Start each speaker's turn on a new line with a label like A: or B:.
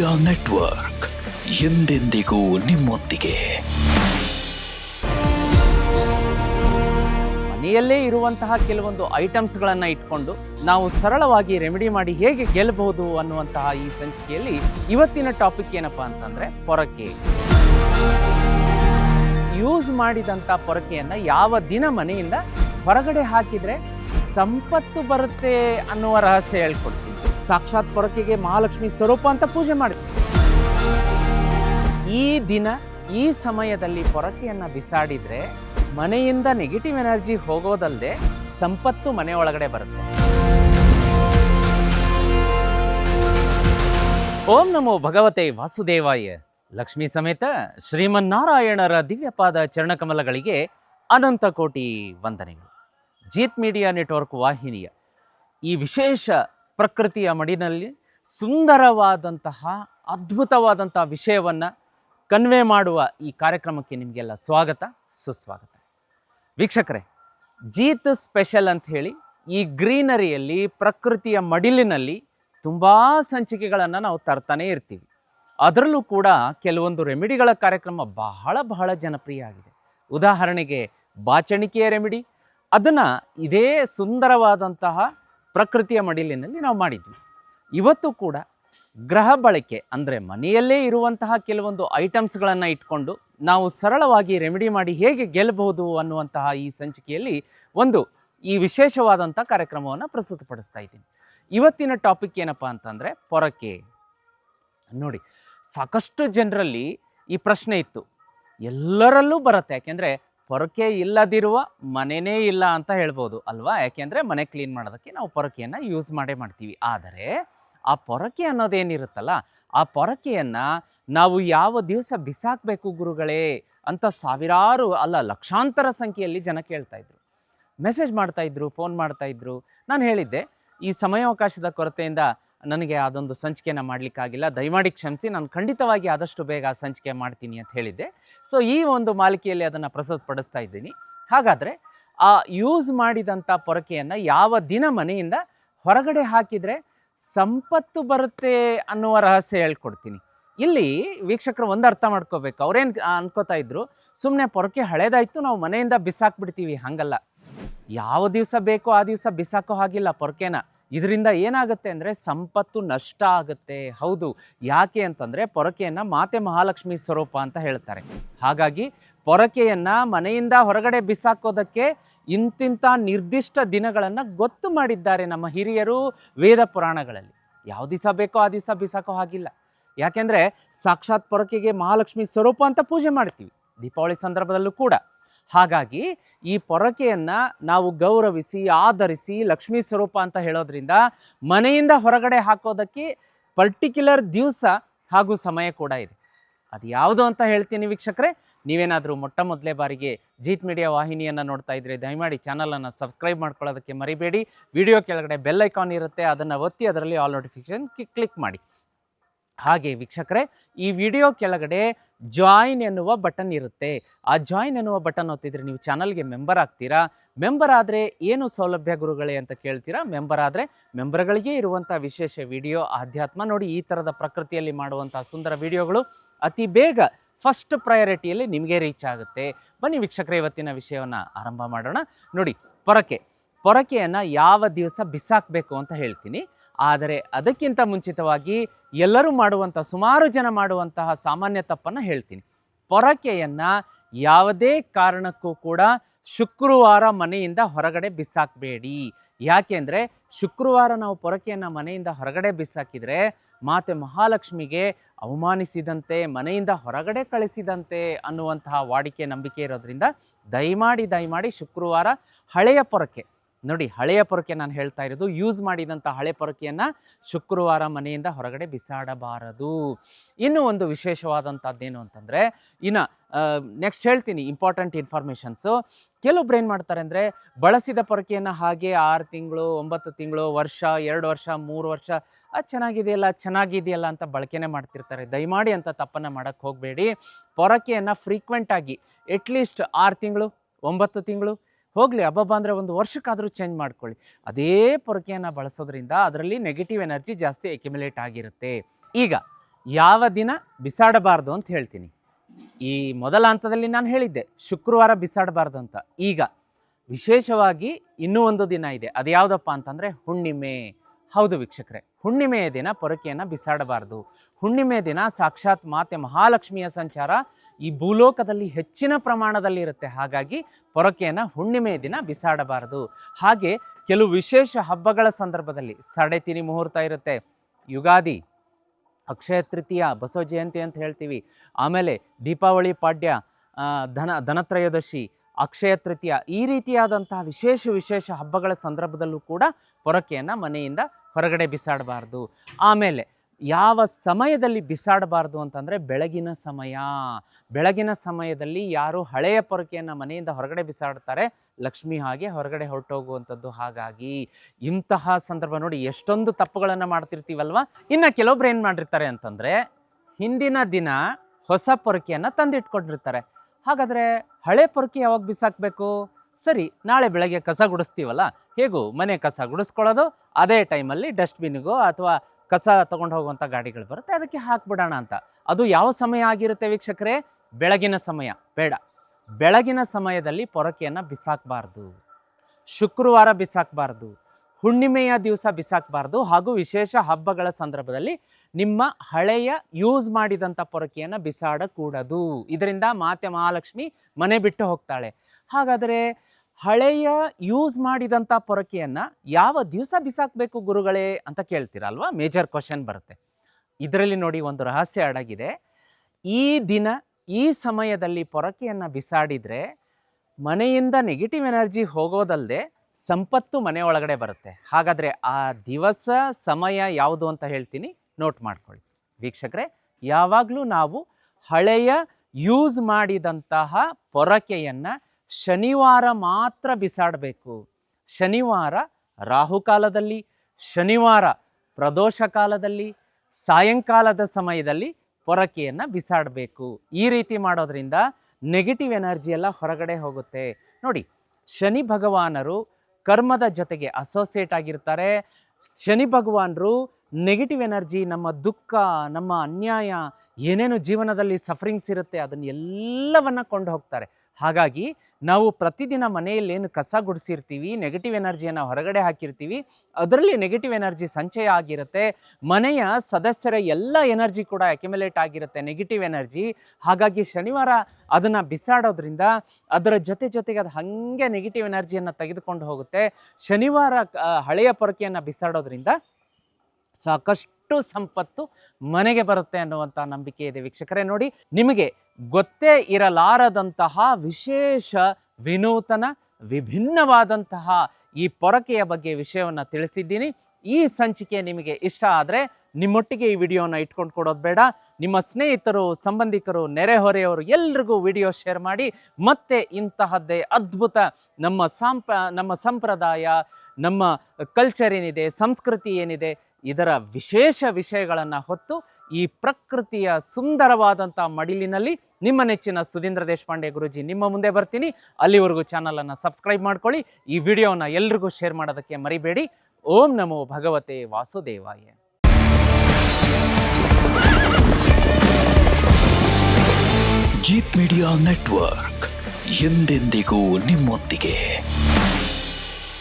A: Media network ಎಂದೆಂದಿಗೂ ನಿಮ್ಮೊಂದಿಗೆ.
B: ಮನೆಯಲ್ಲೇ ಇರುವಂತಹ ಕೆಲವೊಂದು ಐಟಮ್ಸ್ಗಳನ್ನು ಇಟ್ಕೊಂಡು ನಾವು ಸರಳವಾಗಿ ರೆಮಿಡಿ ಮಾಡಿ ಹೇಗೆ ಗೆಲ್ಲಬಹುದು ಅನ್ನುವಂತಹ ಈ ಸಂಚಿಕೆಯಲ್ಲಿ ಇವತ್ತಿನ ಟಾಪಿಕ್ ಏನಪ್ಪ ಅಂತಂದ್ರೆ ಪೊರಕೆ. ಯೂಸ್ ಮಾಡಿದಂಥ ಪೊರಕೆಯನ್ನು ಯಾವ ದಿನ ಮನೆಯಿಂದ ಹೊರಗಡೆ ಹಾಕಿದರೆ ಸಂಪತ್ತು ಬರುತ್ತೆ ಅನ್ನುವ ರಹಸ್ಯ ಹೇಳ್ಕೊಡ್ತೀನಿ. ಸಾಕ್ಷಾತ್ ಪೊರಕೆಗೆ ಮಹಾಲಕ್ಷ್ಮಿ ಸ್ವರೂಪ ಅಂತ ಪೂಜೆ ಮಾಡಿ. ಈ ದಿನ, ಈ ಸಮಯದಲ್ಲಿ ಪೊರಕೆಯನ್ನ ಬಿಸಾಡಿದರೆ ಮನೆಯಿಂದ ನೆಗೆಟಿವ್ ಎನರ್ಜಿ ಹೋಗೋದಲ್ಲದೆ ಸಂಪತ್ತು ಮನೆ ಒಳಗಡೆ ಬರುತ್ತೆ. ಓಂ ನಮೋ ಭಗವತೆ ವಾಸುದೇವಾಯ. ಲಕ್ಷ್ಮೀ ಸಮೇತ ಶ್ರೀಮನ್ನಾರಾಯಣರ ದಿವ್ಯಪಾದ ಚರಣಕಮಲಗಳಿಗೆ ಅನಂತ ಕೋಟಿ ವಂದನೆಗಳು. ಜೀತ್ ಮೀಡಿಯಾ ನೆಟ್ವರ್ಕ್ ವಾಹಿನಿಯ ಈ ವಿಶೇಷ ಪ್ರಕೃತಿಯ ಮಡಿನಲ್ಲಿ ಸುಂದರವಾದಂತಹ ಅದ್ಭುತವಾದಂಥ ವಿಷಯವನ್ನು ಕನ್ವೆ ಮಾಡುವ ಈ ಕಾರ್ಯಕ್ರಮಕ್ಕೆ ನಿಮಗೆಲ್ಲ ಸ್ವಾಗತ, ಸುಸ್ವಾಗತ. ವೀಕ್ಷಕರೇ, ಜೀತ್ ಸ್ಪೆಷಲ್ ಅಂತ ಹೇಳಿ ಈ ಗ್ರೀನರಿಯಲ್ಲಿ, ಪ್ರಕೃತಿಯ ಮಡಿಲಿನಲ್ಲಿ ತುಂಬ ಸಂಚಿಕೆಗಳನ್ನು ನಾವು ತರ್ತಾನೆ ಇರ್ತೀವಿ. ಅದರಲ್ಲೂ ಕೂಡ ಕೆಲವೊಂದು ರೆಮಿಡಿಗಳ ಕಾರ್ಯಕ್ರಮ ಬಹಳ ಬಹಳ ಜನಪ್ರಿಯ ಆಗಿದೆ. ಉದಾಹರಣೆಗೆ ಬಾಚಣಿಕೆಯ ರೆಮಿಡಿ, ಅದನ್ನು ಇದೇ ಸುಂದರವಾದಂತಹ ಪ್ರಕೃತಿಯ ಮಡಿಲಿನಲ್ಲಿ ನಾವು ಮಾಡಿದ್ವಿ. ಇವತ್ತು ಕೂಡ ಗ್ರಹ ಬಳಕೆ ಅಂದರೆ ಮನೆಯಲ್ಲೇ ಇರುವಂತಹ ಕೆಲವೊಂದು ಐಟಮ್ಸ್ಗಳನ್ನು ಇಟ್ಕೊಂಡು ನಾವು ಸರಳವಾಗಿ ರೆಮಿಡಿ ಮಾಡಿ ಹೇಗೆ ಗೆಲ್ಲಬಹುದು ಅನ್ನುವಂತಹ ಈ ಸಂಚಿಕೆಯಲ್ಲಿ ಒಂದು ಈ ವಿಶೇಷವಾದಂಥ ಕಾರ್ಯಕ್ರಮವನ್ನು ಪ್ರಸ್ತುತಪಡಿಸ್ತಾ ಇದ್ದೀನಿ. ಇವತ್ತಿನ ಟಾಪಿಕ್ ಏನಪ್ಪ ಅಂತಂದರೆ ಪೊರಕೆ. ನೋಡಿ, ಸಾಕಷ್ಟು ಜನರಲ್ಲಿ ಈ ಪ್ರಶ್ನೆ ಇತ್ತು. ಎಲ್ಲರಲ್ಲೂ ಬರುತ್ತೆ. ಯಾಕೆಂದರೆ ಪೊರಕೆ ಇಲ್ಲದಿರುವ ಮನೆಯೇ ಇಲ್ಲ ಅಂತ ಹೇಳ್ಬೋದು ಅಲ್ವಾ? ಯಾಕೆಂದರೆ ಮನೆ ಕ್ಲೀನ್ ಮಾಡೋದಕ್ಕೆ ನಾವು ಪೊರಕೆಯನ್ನು ಯೂಸ್ ಮಾಡೇ ಮಾಡ್ತೀವಿ. ಆದರೆ ಆ ಪೊರಕೆ ಅನ್ನೋದೇನಿರುತ್ತಲ್ಲ, ಆ ಪೊರಕೆಯನ್ನು ನಾವು ಯಾವ ದಿವಸ ಬಿಸಾಕಬೇಕು ಗುರುಗಳೇ ಅಂತ ಸಾವಿರಾರು ಅಲ್ಲ, ಲಕ್ಷಾಂತರ ಸಂಖ್ಯೆಯಲ್ಲಿ ಜನ ಕೇಳ್ತಾ ಇದ್ರು. ಮೆಸೇಜ್ ಮಾಡ್ತಾ ಇದ್ರು ಫೋನ್ ಮಾಡ್ತಾ ಇದ್ರು. ನಾನು ಹೇಳಿದ್ದೆ, ಈ ಸಮಯಾವಕಾಶದ ಕೊರತೆಯಿಂದ ನನಗೆ ಅದೊಂದು ಸಂಚಿಕೆನ ಮಾಡಲಿಕ್ಕಾಗಿಲ್ಲ. ದಯಮಾಡಿ ಕ್ಷಮಿಸಿ, ನಾನು ಖಂಡಿತವಾಗಿ ಆದಷ್ಟು ಬೇಗ ಸಂಚಿಕೆ ಮಾಡ್ತೀನಿ ಅಂತ ಹೇಳಿದ್ದೆ. ಸೊ ಈ ಒಂದು ಮಾಲಿಕೆಯಲ್ಲಿ ಅದನ್ನು ಪ್ರಸ್ತುತಪಡಿಸ್ತಾ ಇದ್ದೀನಿ. ಹಾಗಾದರೆ, ಆ ಯೂಸ್ ಮಾಡಿದಂಥ ಪೊರಕೆಯನ್ನು ಯಾವ ದಿನ ಮನೆಯಿಂದ ಹೊರಗಡೆ ಹಾಕಿದರೆ ಸಂಪತ್ತು ಬರುತ್ತೆ ಅನ್ನುವ ರಹಸ್ಯ ಹೇಳ್ಕೊಡ್ತೀನಿ. ಇಲ್ಲಿ ವೀಕ್ಷಕರು ಒಂದು ಅರ್ಥ ಮಾಡ್ಕೋಬೇಕು. ಅವ್ರೇನು ಅನ್ಕೋತಾ ಇದ್ರು ಸುಮ್ಮನೆ ಪೊರಕೆ ಹಳೇದಾಯ್ತು, ನಾವು ಮನೆಯಿಂದ ಬಿಸಾಕ್ಬಿಡ್ತೀವಿ. ಹಂಗಲ್ಲ. ಯಾವ ದಿವಸ ಬೇಕೋ ಆ ದಿವಸ ಬಿಸಾಕೋ ಹಾಗಿಲ್ಲ ಪೊರಕೆನ. ಇದರಿಂದ ಏನಾಗುತ್ತೆ ಅಂದರೆ ಸಂಪತ್ತು ನಷ್ಟ ಆಗುತ್ತೆ. ಹೌದು. ಯಾಕೆ ಅಂತಂದರೆ ಪೊರಕೆಯನ್ನು ಮಾತೆ ಮಹಾಲಕ್ಷ್ಮಿ ಸ್ವರೂಪ ಅಂತ ಹೇಳ್ತಾರೆ. ಹಾಗಾಗಿ ಪೊರಕೆಯನ್ನು ಮನೆಯಿಂದ ಹೊರಗಡೆ ಬಿಸಾಕೋದಕ್ಕೆ ಇಂತಿಂಥ ನಿರ್ದಿಷ್ಟ ದಿನಗಳನ್ನು ಗೊತ್ತು ಮಾಡಿದ್ದಾರೆ ನಮ್ಮ ಹಿರಿಯರು ವೇದ ಪುರಾಣಗಳಲ್ಲಿ. ಯಾವ ದಿವಸ ಬೇಕೋ ಆ ದಿವಸ ಬಿಸಾಕೋ ಹಾಗಿಲ್ಲ. ಯಾಕೆಂದರೆ ಸಾಕ್ಷಾತ್ ಪೊರಕೆಗೆ ಮಹಾಲಕ್ಷ್ಮಿ ಸ್ವರೂಪ ಅಂತ ಪೂಜೆ ಮಾಡ್ತೀವಿ. ದೀಪಾವಳಿ ಸಂದರ್ಭದಲ್ಲೂ ಕೂಡ. ಹಾಗಾಗಿ ಈ ಪೊರಕೆಯನ್ನು ನಾವು ಗೌರವಿಸಿ, ಆಧರಿಸಿ, ಲಕ್ಷ್ಮೀ ಸ್ವರೂಪ ಅಂತ ಹೇಳೋದ್ರಿಂದ ಮನೆಯಿಂದ ಹೊರಗಡೆ ಹಾಕೋದಕ್ಕೆ ಪರ್ಟಿಕ್ಯುಲರ್ ದಿವಸ ಹಾಗೂ ಸಮಯ ಕೂಡ ಇದೆ. ಅದು ಯಾವುದು ಅಂತ ಹೇಳ್ತೀನಿ ವೀಕ್ಷಕರೇ, ನೀವೇನಾದರೂ ಮೊಟ್ಟ ಮೊದಲೇ ಬಾರಿಗೆ ಜೀತ್ ಮೀಡಿಯಾ ವಾಹಿನಿಯನ್ನು ನೋಡ್ತಾ ಇದ್ರೆ ದಯಮಾಡಿ ಚಾನಲನ್ನು ಸಬ್ಸ್ಕ್ರೈಬ್ ಮಾಡ್ಕೊಳ್ಳೋದಕ್ಕೆ ಮರಿಬೇಡಿ. ವಿಡಿಯೋ ಕೆಳಗಡೆ ಬೆಲ್ ಐಕಾನ್ ಇರುತ್ತೆ, ಅದನ್ನು ಒತ್ತಿ ಅದರಲ್ಲಿ ಆಲ್ ನೋಟಿಫಿಕೇಶನ್ ಕ್ಲಿಕ್ ಮಾಡಿ. ಹಾಗೆ ವೀಕ್ಷಕರೇ, ಈ ವಿಡಿಯೋ ಕೆಳಗಡೆ ಜಾಯಿನ್ ಎನ್ನುವ ಬಟನ್ ಇರುತ್ತೆ. ಆ ಜಾಯಿನ್ ಎನ್ನುವ ಬಟನ್ ಒತ್ತಿದ್ರೆ ನೀವು ಚಾನಲ್ಗೆ ಮೆಂಬರ್ ಆಗ್ತೀರಾ? ಮೆಂಬರ್ ಆದರೆ ಏನು ಸೌಲಭ್ಯ ಗುರುಗಳೇ ಅಂತ ಕೇಳ್ತೀರಾ? ಮೆಂಬರ್ ಆದರೆ ಮೆಂಬರ್ಗಳಿಗೆ ಇರುವಂಥ ವಿಶೇಷ ವಿಡಿಯೋ, ಆಧ್ಯಾತ್ಮ ನೋಡಿ ಈ ಥರದ ಪ್ರಕೃತಿಯಲ್ಲಿ ಮಾಡುವಂಥ ಸುಂದರ ವಿಡಿಯೋಗಳು ಅತಿ ಬೇಗ ಫಸ್ಟ್ ಪ್ರಯಾರಿಟಿಯಲ್ಲಿ ನಿಮಗೆ ರೀಚ್ ಆಗುತ್ತೆ. ಬನ್ನಿ ವೀಕ್ಷಕರೇ, ಇವತ್ತಿನ ವಿಷಯವನ್ನು ಆರಂಭ ಮಾಡೋಣ. ನೋಡಿ, ಪೊರಕೆ. ಪೊರಕೆಯನ್ನು ಯಾವ ದಿವಸ ಬಿಸಾಕಬೇಕು ಅಂತ ಹೇಳ್ತೀನಿ. ಆದರೆ ಅದಕ್ಕಿಂತ ಮುಂಚಿತವಾಗಿ ಎಲ್ಲರೂ ಮಾಡುವಂಥ, ಸುಮಾರು ಜನ ಮಾಡುವಂತಹ ಸಾಮಾನ್ಯ ತಪ್ಪನ್ನು ಹೇಳ್ತೀನಿ. ಪೊರಕೆಯನ್ನು ಯಾವುದೇ ಕಾರಣಕ್ಕೂ ಕೂಡ ಶುಕ್ರವಾರ ಮನೆಯಿಂದ ಹೊರಗಡೆ ಬಿಸಾಕಬೇಡಿ. ಯಾಕೆಂದರೆ ಶುಕ್ರವಾರ ನಾವು ಪೊರಕೆಯನ್ನು ಮನೆಯಿಂದ ಹೊರಗಡೆ ಬಿಸಾಕಿದರೆ ಮಾತೆ ಮಹಾಲಕ್ಷ್ಮಿಗೆ ಅವಮಾನಿಸಿದಂತೆ, ಮನೆಯಿಂದ ಹೊರಗಡೆ ಕಳಿಸಿದಂತೆ ಅನ್ನುವಂತಹ ವಾಡಿಕೆ ನಂಬಿಕೆ ಇರೋದ್ರಿಂದ ದಯಮಾಡಿ ದಯಮಾಡಿ ಶುಕ್ರವಾರ ಹಳೆಯ ಪೊರಕೆ. ನೋಡಿ ಹಳೆಯ ಪೊರಕೆ ನಾನು ಹೇಳ್ತಾ ಇರೋದು ಯೂಸ್ ಮಾಡಿದಂಥ ಹಳೆ ಪೊರಕೆಯನ್ನು ಶುಕ್ರವಾರ ಮನೆಯಿಂದ ಹೊರಗಡೆ ಬಿಸಾಡಬಾರದು. ಇನ್ನೂ ಒಂದು ವಿಶೇಷವಾದಂಥದ್ದೇನು ಅಂತಂದರೆ, ಇನ್ನು ನೆಕ್ಸ್ಟ್ ಹೇಳ್ತೀನಿ ಇಂಪಾರ್ಟೆಂಟ್ ಇನ್ಫಾರ್ಮೇಷನ್ಸು ಕೆಲವೊಬ್ರು ಏನು ಮಾಡ್ತಾರೆ ಅಂದರೆ, ಬಳಸಿದ ಪೊರಕೆಯನ್ನು ಹಾಗೆ ಆರು ತಿಂಗಳು, ಒಂಬತ್ತು ತಿಂಗಳು, ವರ್ಷ, ಎರಡು ವರ್ಷ, ಮೂರು ವರ್ಷ ಅದು ಚೆನ್ನಾಗಿದೆಯಲ್ಲ ಚೆನ್ನಾಗಿದೆಯಲ್ಲ ಅಂತ ಬಳಕೆನೆ ಮಾಡ್ತಿರ್ತಾರೆ. ದಯಮಾಡಿ ಅಂತ ತಪ್ಪನ್ನು ಮಾಡೋಕ್ಕೆ ಹೋಗಬೇಡಿ. ಪೊರಕೆಯನ್ನು ಫ್ರೀಕ್ವೆಂಟಾಗಿ ಎಟ್ಲೀಸ್ಟ್ ಆರು ತಿಂಗಳು, ಒಂಬತ್ತು ತಿಂಗಳು ಹೋಗಲಿ ಹಬ್ಬಬ್ಬ ಅಂದರೆ ಒಂದು ವರ್ಷಕ್ಕಾದರೂ ಚೇಂಜ್ ಮಾಡ್ಕೊಳ್ಳಿ. ಅದೇ ಪೊರಕೆಯನ್ನು ಬಳಸೋದ್ರಿಂದ ಅದರಲ್ಲಿ ನೆಗೆಟಿವ್ ಎನರ್ಜಿ ಜಾಸ್ತಿ ಎಕ್ಯುಮುಲೇಟ್ ಆಗಿರುತ್ತೆ. ಈಗ ಯಾವ ದಿನ ಬಿಸಾಡಬಾರ್ದು ಅಂತ ಹೇಳ್ತೀನಿ. ಈ ಮೊದಲ ಹಂತದಲ್ಲಿ ನಾನು ಹೇಳಿದ್ದೆ, ಶುಕ್ರವಾರ ಬಿಸಾಡಬಾರ್ದು ಅಂತ. ಈಗ ವಿಶೇಷವಾಗಿ ಇನ್ನೂ ಒಂದು ದಿನ ಇದೆ. ಅದು ಯಾವುದಪ್ಪ ಅಂತಂದರೆ ಹುಣ್ಣಿಮೆ. ಹೌದು ವೀಕ್ಷಕರೇ. ಹುಣ್ಣಿಮೆಯ ದಿನ ಪೊರಕೆಯನ್ನು ಬಿಸಾಡಬಾರ್ದು. ಹುಣ್ಣಿಮೆಯ ದಿನ ಸಾಕ್ಷಾತ್ ಮಾತೆ ಮಹಾಲಕ್ಷ್ಮಿಯ ಸಂಚಾರ ಈ ಭೂಲೋಕದಲ್ಲಿ ಹೆಚ್ಚಿನ ಪ್ರಮಾಣದಲ್ಲಿ ಇರುತ್ತೆ ಹಾಗಾಗಿ ಪೊರಕೆಯನ್ನು ಹುಣ್ಣಿಮೆಯ ದಿನ ಬಿಸಾಡಬಾರದು. ಹಾಗೆ ಕೆಲವು ವಿಶೇಷ ಹಬ್ಬಗಳ ಸಂದರ್ಭದಲ್ಲಿ ಸಡೆತಿನಿ ಮುಹೂರ್ತ ಇರುತ್ತೆ. ಯುಗಾದಿ, ಅಕ್ಷಯ ತೃತೀಯ, ಬಸವ ಜಯಂತಿ ಅಂತ ಹೇಳ್ತೀವಿ. ಆಮೇಲೆ ದೀಪಾವಳಿ ಪಾಡ್ಯ ಧನ, ಧನತ್ರಯೋದಶಿ, ಅಕ್ಷಯ ತೃತೀಯ ಈ ರೀತಿಯಾದಂತಹ ವಿಶೇಷ ವಿಶೇಷ ಹಬ್ಬಗಳ ಸಂದರ್ಭದಲ್ಲೂ ಕೂಡ ಪೊರಕೆಯನ್ನು ಮನೆಯಿಂದ ಹೊರಗಡೆ ಬಿಸಾಡಬಾರ್ದು. ಆಮೇಲೆ ಯಾವ ಸಮಯದಲ್ಲಿ ಬಿಸಾಡಬಾರ್ದು ಅಂತಂದರೆ ಬೆಳಗಿನ ಸಮಯ. ಬೆಳಗಿನ ಸಮಯದಲ್ಲಿ ಯಾರು ಹಳೆಯ ಪೊರಕೆಯನ್ನು ಮನೆಯಿಂದ ಹೊರಗಡೆ ಬಿಸಾಡ್ತಾರೆ. ಲಕ್ಷ್ಮಿ ಹಾಗೆ ಹೊರಗಡೆ ಹೊರಟೋಗುವಂಥದ್ದು ಹಾಗಾಗಿ ಇಂತಹ ಸಂದರ್ಭ ನೋಡಿ ಎಷ್ಟೊಂದು ತಪ್ಪುಗಳನ್ನು ಮಾಡ್ತಿರ್ತೀವಲ್ವ? ಇನ್ನು ಕೆಲವೊಬ್ರು ಏನು ಮಾಡಿರ್ತಾರೆ ಅಂತಂದರೆ ಹಿಂದಿನ ದಿನ ಹೊಸ ಪೊರಕೆಯನ್ನು ತಂದಿಟ್ಕೊಂಡಿರ್ತಾರೆ. ಹಾಗಾದರೆ ಹಳೆ ಪೊರಕೆ ಯಾವಾಗ ಬಿಸಾಕಬೇಕು? ಸರಿ, ನಾಳೆ ಬೆಳಗ್ಗೆ ಕಸ ಗುಡಿಸ್ತೀವಲ್ಲ, ಹೇಗೂ ಮನೆ ಕಸ ಗುಡಿಸ್ಕೊಳ್ಳೋದು, ಅದೇ ಟೈಮಲ್ಲಿ ಡಸ್ಟ್ಬಿನ್ಗೋ ಅಥವಾ ಕಸ ತೊಗೊಂಡು ಹೋಗುವಂಥ ಗಾಡಿಗಳು ಬರುತ್ತೆ, ಅದಕ್ಕೆ ಹಾಕ್ಬಿಡೋಣ ಅಂತ. ಅದು ಯಾವ ಸಮಯ ಆಗಿರುತ್ತೆ ವೀಕ್ಷಕರೇ? ಬೆಳಗಿನ ಸಮಯ, ಬೇಡ. ಬೆಳಗಿನ ಸಮಯದಲ್ಲಿ ಪೊರಕೆಯನ್ನು ಬಿಸಾಕಬಾರ್ದು. ಶುಕ್ರವಾರ ಬಿಸಾಕಬಾರ್ದು. ಹುಣ್ಣಿಮೆಯ ದಿವಸ ಬಿಸಾಕಬಾರ್ದು. ಹಾಗೂ ವಿಶೇಷ ಹಬ್ಬಗಳ ಸಂದರ್ಭದಲ್ಲಿ ನಿಮ್ಮ ಹಳೆಯ ಯೂಸ್ ಮಾಡಿದಂಥ ಪೊರಕೆಯನ್ನು ಬಿಸಾಡಕೂಡದು. ಇದರಿಂದ ಮಾತೆ ಮಹಾಲಕ್ಷ್ಮಿ ಮನೆ ಬಿಟ್ಟು ಹೋಗ್ತಾಳೆ. ಹಾಗಾದರೆ ಹಳೆಯ ಯೂಸ್ ಮಾಡಿದಂಥ ಪೊರಕೆಯನ್ನು ಯಾವ ದಿವಸ ಬಿಸಾಕಬೇಕು ಗುರುಗಳೇ ಅಂತ ಕೇಳ್ತೀರಲ್ವಾ? ಮೇಜರ್ ಕ್ವಶನ್ ಬರುತ್ತೆ. ಇದರಲ್ಲಿ ನೋಡಿ ಒಂದು ರಹಸ್ಯ ಅಡಗಿದೆ. ಈ ದಿನ, ಈ ಸಮಯದಲ್ಲಿ ಪೊರಕೆಯನ್ನು ಬಿಸಾಡಿದರೆ ಮನೆಯಿಂದ ನೆಗೆಟಿವ್ ಎನರ್ಜಿ ಹೋಗೋದಲ್ಲದೆ ಸಂಪತ್ತು ಮನೆ ಒಳಗಡೆ ಬರುತ್ತೆ. ಹಾಗಾದರೆ ಆ ದಿವಸ, ಸಮಯ ಯಾವುದು ಅಂತ ಹೇಳ್ತೀನಿ ನೋಟ್ ಮಾಡ್ಕೊಳ್ಳಿ. ವೀಕ್ಷಕರೇ, ಯಾವಾಗಲೂ ನಾವು ಹಳೆಯ ಯೂಸ್ ಮಾಡಿದಂತಹ ಪೊರಕೆಯನ್ನು ಶನಿವಾರ ಮಾತ್ರ ಬಿಸಾಡಬೇಕು. ಶನಿವಾರ ರಾಹುಕಾಲದಲ್ಲಿ, ಶನಿವಾರ ಪ್ರದೋಷ ಕಾಲದಲ್ಲಿ, ಸಾಯಂಕಾಲದ ಸಮಯದಲ್ಲಿ ಪೊರಕೆಯನ್ನು ಬಿಸಾಡಬೇಕು. ಈ ರೀತಿ ಮಾಡೋದ್ರಿಂದ ನೆಗೆಟಿವ್ ಎನರ್ಜಿ ಎಲ್ಲ ಹೊರಗಡೆ ಹೋಗುತ್ತೆ. ನೋಡಿ, ಶನಿ ಭಗವಾನರು ಕರ್ಮದ ಜೊತೆಗೆ ಅಸೋಸಿಯೇಟ್ ಆಗಿರ್ತಾರೆ. ಶನಿ ಭಗವಾನರು ನೆಗೆಟಿವ್ ಎನರ್ಜಿ ನಮ್ಮ ದುಃಖ, ನಮ್ಮ ಅನ್ಯಾಯ, ಏನೇನು ಜೀವನದಲ್ಲಿ ಸಫರಿಂಗ್ಸ್ ಇರುತ್ತೆ ಅದನ್ನು ಎಲ್ಲವನ್ನ ಕೊಂಡು ಹೋಗ್ತಾರೆ ಹಾಗಾಗಿ ನಾವು ಪ್ರತಿದಿನ ಮನೆಯಲ್ಲಿ ಏನು ಕಸ ಗುಡಿಸಿರ್ತೀವಿ ನೆಗೆಟಿವ್ ಎನರ್ಜಿಯನ್ನು ಹೊರಗಡೆ ಹಾಕಿರ್ತೀವಿ, ಅದರಲ್ಲಿ ನೆಗೆಟಿವ್ ಎನರ್ಜಿ ಸಂಚಯ ಆಗಿರುತ್ತೆ, ಮನೆಯ ಸದಸ್ಯರ ಎಲ್ಲ ಎನರ್ಜಿ ಕೂಡ ಅಕ್ಯುಮುಲೇಟ್ ಆಗಿರುತ್ತೆ ನೆಗೆಟಿವ್ ಎನರ್ಜಿ ಹಾಗಾಗಿ ಶನಿವಾರ ಅದನ್ನು ಬಿಸಾಡೋದ್ರಿಂದ ಅದರ ಜೊತೆ ಜೊತೆಗೆ ಅದು ಹಾಗೆ ನೆಗೆಟಿವ್ ಎನರ್ಜಿಯನ್ನು ತೆಗೆದುಕೊಂಡು ಹೋಗುತ್ತೆ. ಶನಿವಾರ ಹಳೆಯ ಪೊರಕೆಯನ್ನು ಬಿಸಾಡೋದ್ರಿಂದ ಸಾಕಷ್ಟು ಸಂಪತ್ತು ಮನೆಗೆ ಬರುತ್ತೆ ಅನ್ನುವಂಥ ನಂಬಿಕೆ ಇದೆ ವೀಕ್ಷಕರೇ. ನೋಡಿ, ನಿಮಗೆ ಗೊತ್ತೇ ಇರಲಾರದಂತಹ ವಿಶೇಷ ವಿನೂತನ, ವಿಭಿನ್ನವಾದಂತಹ ಈ ಪೊರಕೆಯ ಬಗ್ಗೆ ವಿಷಯವನ್ನು ತಿಳಿಸಿದ್ದೀನಿ. ಈ ಸಂಚಿಕೆ ನಿಮಗೆ ಇಷ್ಟ ಆದರೆ ನಿಮ್ಮೊಟ್ಟಿಗೆ ಈ ವಿಡಿಯೋನ ಇಟ್ಕೊಂಡು ಕೊಡೋದು ಬೇಡ. ನಿಮ್ಮ ಸ್ನೇಹಿತರು, ಸಂಬಂಧಿಕರು ನೆರೆಹೊರೆಯವರು ಎಲ್ರಿಗೂ ವಿಡಿಯೋ ಶೇರ್ ಮಾಡಿ. ಮತ್ತೆ ಇಂತಹದ್ದೇ ಅದ್ಭುತ ನಮ್ಮ ಸಾಂಪ, ನಮ್ಮ ಸಂಪ್ರದಾಯ, ನಮ್ಮ ಕಲ್ಚರ್ ಏನಿದೆ, ಸಂಸ್ಕೃತಿ ಏನಿದೆ ಇದರ ವಿಶೇಷ ವಿಷಯಗಳನ್ನು ಹೊತ್ತು ಈ ಪ್ರಕೃತಿಯ ಸುಂದರವಾದಂಥ ಮಡಿಲಿನಲ್ಲಿ ನಿಮ್ಮ ನೆಚ್ಚಿನ ಸುಧೀಂದ್ರ ದೇಶಪಾಂಡೆ ಗುರುಜಿ ನಿಮ್ಮ ಮುಂದೆ ಬರ್ತೀನಿ. ಅಲ್ಲಿವರೆಗೂ ಚಾನಲನ್ನು ಸಬ್ಸ್ಕ್ರೈಬ್ ಮಾಡ್ಕೊಳ್ಳಿ. ಈ ವಿಡಿಯೋನ ಎಲ್ರಿಗೂ ಶೇರ್ ಮಾಡೋದಕ್ಕೆ ಮರಿಬೇಡಿ. ಓಂ ನಮೋ ಭಗವತೆ ವಾಸುದೇವಾಯ.
A: ಜೀತ್ ಮೀಡಿಯಾ ನೆಟ್ವರ್ಕ್ ಎಂದೆಂದಿಗೂ ನಿಮ್ಮೊಂದಿಗೆ.